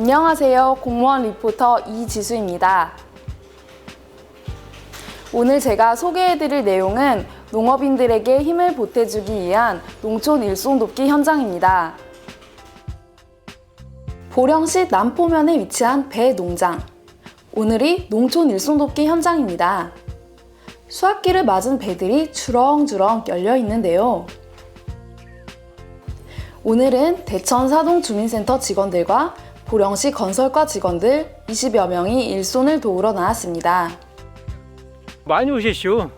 안녕하세요. 공무원 리포터 이지수입니다. 오늘 제가 소개해드릴 내용은 농업인들에게 힘을 보태주기 위한 농촌 일손 돕기 현장입니다. 보령시 남포면에 위치한 배 농장. 오늘이 농촌 일손 돕기 현장입니다. 수확기를 맞은 배들이 주렁주렁 열려 있는데요. 오늘은 대천 사동 주민센터 직원들과 보령시 건설과 직원들 20여 명이 일손을 도우러 나왔습니다. 많이 오셨슈.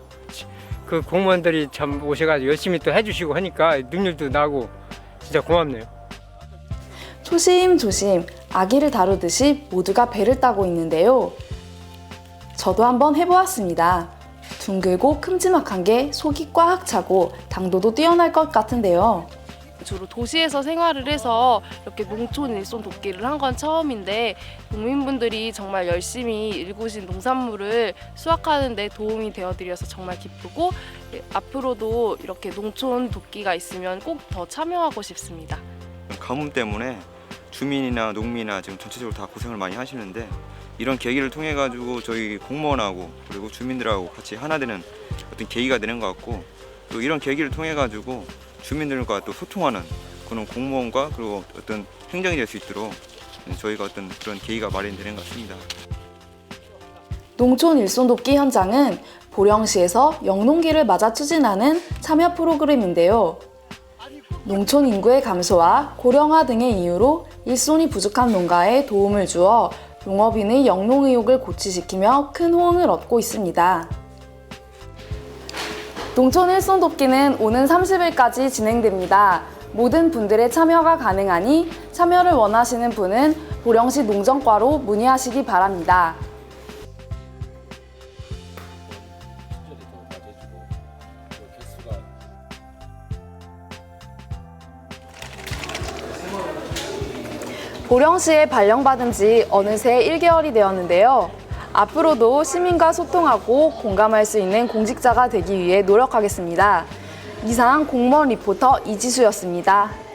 그 공무원들이 참 오셔가지고 열심히 또 해주시고 하니까 능률도 나고 진짜 고맙네요. 조심조심 아기를 다루듯이 모두가 배를 따고 있는데요. 저도 한번 해보았습니다. 둥글고 큼지막한 게 속이 꽉 차고 당도도 뛰어날 것 같은데요. 주로 도시에서 생활을 해서 이렇게 농촌 일손 돕기를 한 건 처음인데 농민분들이 정말 열심히 일구신 농산물을 수확하는 데 도움이 되어 드려서 정말 기쁘고 예, 앞으로도 이렇게 농촌 돕기가 있으면 꼭 더 참여하고 싶습니다. 가뭄 때문에 주민이나 농민이나 지금 전체적으로 다 고생을 많이 하시는데 이런 계기를 통해 가지고 저희 공무원하고 그리고 주민들하고 같이 하나 되는 어떤 계기가 되는 것 같고 또 이런 계기를 통해 가지고 주민들과 또 소통하는 그런 공무원과 그리고 어떤 행정이 될 수 있도록 저희가 어떤 그런 계기가 마련되는 것 같습니다. 농촌 일손 돕기 현장은 보령시에서 영농기를 맞아 추진하는 참여 프로그램인데요. 농촌 인구의 감소와 고령화 등의 이유로 일손이 부족한 농가에 도움을 주어 농업인의 영농 의욕을 고취시키며 큰 호응을 얻고 있습니다. 농촌 일손 돕기는 오는 30일까지 진행됩니다. 모든 분들의 참여가 가능하니 참여를 원하시는 분은 보령시 농정과로 문의하시기 바랍니다. 보령시에 발령받은 지 어느새 1개월이 되었는데요. 앞으로도 시민과 소통하고 공감할 수 있는 공직자가 되기 위해 노력하겠습니다. 이상 공무원 리포터 이지수였습니다.